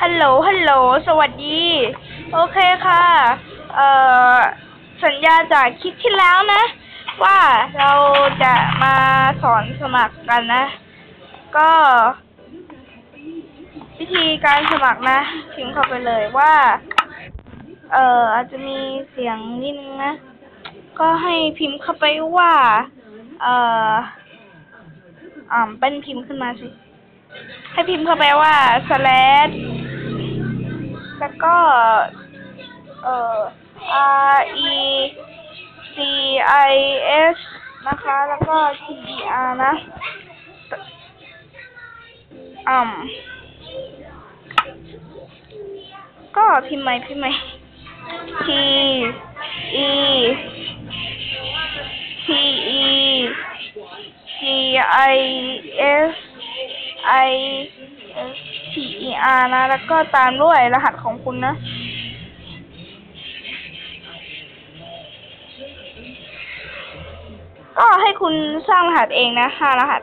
ฮัลโหล ฮัลโหล สวัสดี โอเคค่ะ เอ่อ สัญญาจากคลิปที่แล้วนะ ว่าเราจะมาสอนสมัครกันนะ ก็ วิธีการสมัครนะพิมพ์เข้าไปเลยว่า เอ่อ อาจจะมีเสียงนิดนึงนะ ก็ให้พิมพ์เข้าไปว่า เอ่ออ่าเป็นพิมพ์ขึ้นมาสิ ให้พิมพ์เข้าไปว่า slash แล้วก็ เอ่อ r e c i s นะคะ แล้วก็ t e r นะอ่าก็พิมพ์ใหม่พิมพ์ใหม่ t e t e g i s i t e r นะ แล้วก็ตามด้วยรหัสของคุณนะ ก็ให้คุณสร้างรหัสเองนะห้ารหัส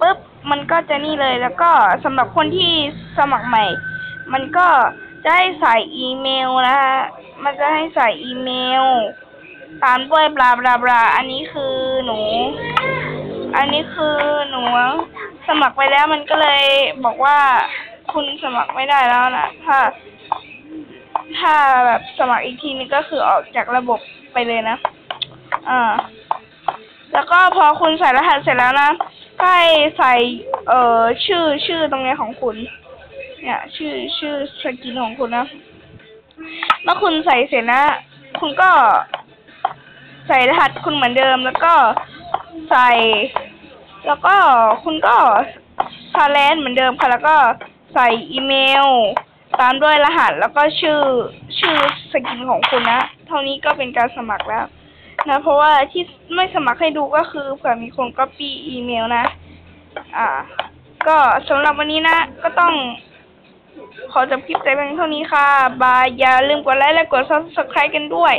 ปุ๊บมันก็จะนี่เลยแล้วก็สำหรับคนที่สมัครใหม่ มันก็จะให้ใส่อีเมลนะฮะมันจะให้ใส่อีเมล ตามด้วยบลาบลาบลาอันนี้คือหนู อันนี้คือหนู สมัครไปแล้วมันก็เลยบอกว่าคุณสมัครไม่ได้แล้วนะถ้า ถ้าแบบสมัครอีกทีนึงก็คือออกจากระบบไปเลยนะอ่าแล้วก็พอคุณใส่รหัสเสร็จแล้วนะก็ให้ใส่ เอ่อ ชื่อชื่อตรงนี้ของคุณ เนี่ย ชื่อชื่อสกินของคุณนะเมื่อคุณใส่เสร็จนะ คุณก็ใส่รหัสคุณเหมือนเดิม แล้วก็ใส่ แล้วก็คุณก็พาเลนเหมือนเดิมค่ะ แล้วก็ใส่อีเมล ตามด้วยรหัสแล้วก็ชื่อชื่อสกินของคุณนะ เท่านี้ก็เป็นการสมัครแล้ว นะ เพราะว่าที่ไม่สมัครให้ดูก็คือเผื่อมีคนก๊อปปี้อีเมลนะ อ่า ก็สำหรับวันนี้นะ ก็ต้องขอจบคลิปแต่เพียงเท่านี้ค่ะ บาย อย่าลืมกดไลค์และกด subscribe กันด้วย